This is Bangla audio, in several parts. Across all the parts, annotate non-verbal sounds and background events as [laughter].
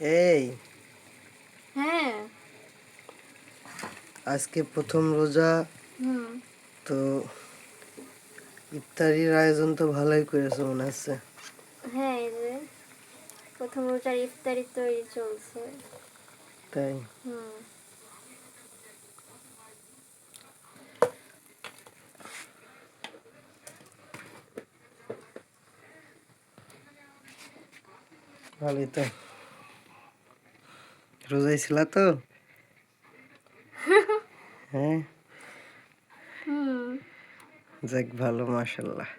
এই। হ্যাঁ। আজকে প্রথম রোজা। তো ইফতারির আয়োজন তো ভালোই করেছে মনে হচ্ছে। হ্যাঁ প্রথম রোজার ইফতারি তৈরি চলছে। তাই। হুম। ভালোই তো। রোজাই ছিল তো? হ্যাঁ? যাক ভালো মাশাল্লাহ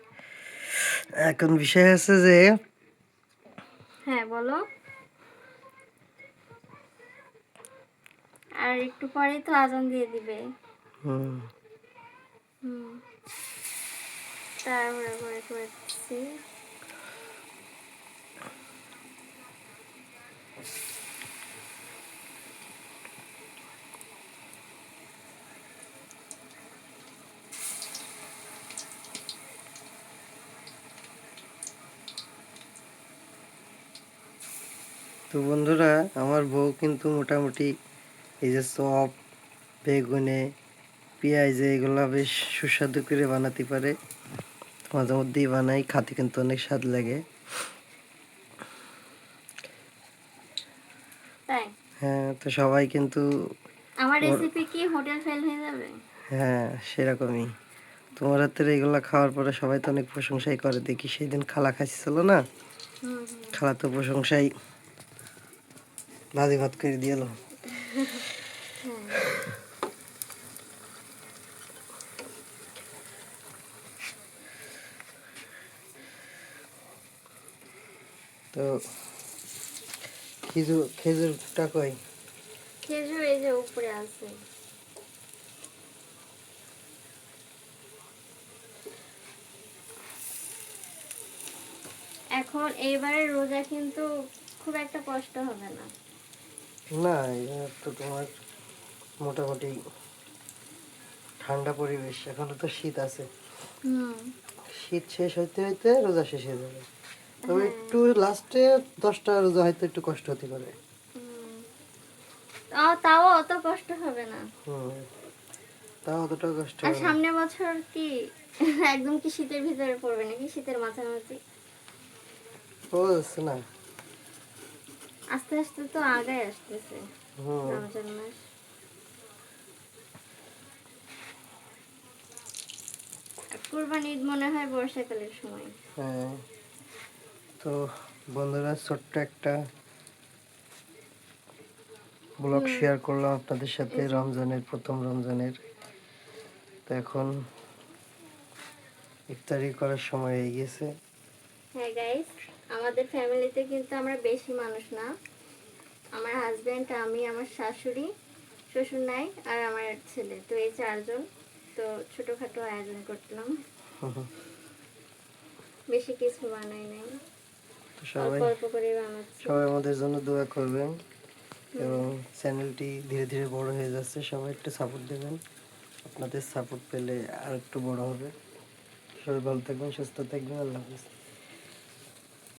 এখন বিষয় আছে যে হ্যাঁ বলো। আর একটু পরেই তো আজান দিয়ে দিবে। হুম, হুম। তাড়াহুড়া করে করছি। তো বন্ধুরা আমার বউ কিন্তু মোটামুটি এই যে চপ বেগুনে পেঁয়াজে এগুলা বেশ সুস্বাদু করে বানাতে পারে। মাঝে মধ্যেই বানাই খাতে কিন্তু অনেক স্বাদ লাগে। হ্যাঁ তো সবাই কিন্তু আমার রেসিপি কি হোটেল ফেল হয়ে যাবে? হ্যাঁ সেরকমই। তোমার হাতের এগুলা খাওয়ার পরে সবাই তো অনেক প্রশংসাই করে। দেখি সেই দিন খালা খাইছিল না? খালা তো প্রশংসাই ভাজি ভাত করে দিয়েল তো, খেজুর, খেজুরটা কই? খেজুর এই যে উপরে আছে। এখন এইবারে রোজা কিন্তু খুব একটা কষ্ট হবে না। না এবার তো তোমার মোটামুটি ঠান্ডা পরিবেশ। এখনও তো শীত আছে। শীত শেষ হইতে হইতে রোজা শেষ হয়ে যাবে। তবে হ্যাঁ। একটু লাস্টে দশটা রোজা হয়তো একটু কষ্ট হতে পারে। তাও অত কষ্ট হবে না। হুম। তাও অতটা কষ্ট আর। সামনের বছর কি একদম কি শীতের ভিতরে পড়বে নাকি? শীতের মাঝামাঝি। যাচ্ছে না। আস্তে আস্তে তো আগায় আসতেছে রমজান মাস। কুরবানি ঈদ মনে হয় বর্ষাকালের সময়। হ্যাঁ। তো বন্ধুরা ছোট্ট একটা ব্লগ শেয়ার করলাম আপনাদের সাথে রমজানের প্রথম রমজানের। তো এখন ইফতারি করার সময় হয়ে গেছে। হ্যাঁ গাইস আমাদের ফ্যামিলিতে কিন্তু আমরা বেশি মানুষ না। আমার হাজবেন্ড আমি আমার শাশুড়ি শ্বশুর নাই আর আমার ছেলে। তো এই চারজন। তো ছোটখাটো আয়োজন করলাম [laughs] বেশি কিছু বানাই নাই। সবাই সবাই আমাদের জন্য দোয়া করবেন এবং চ্যানেলটি ধীরে ধীরে বড় হয়ে যাচ্ছে। সবাই একটু সাপোর্ট দেবেন। আপনাদের সাপোর্ট পেলে আর একটু বড় হবে। সবাই ভালো থাকবেন সুস্থ থাকবেন। আল্লাহ হাফিজ।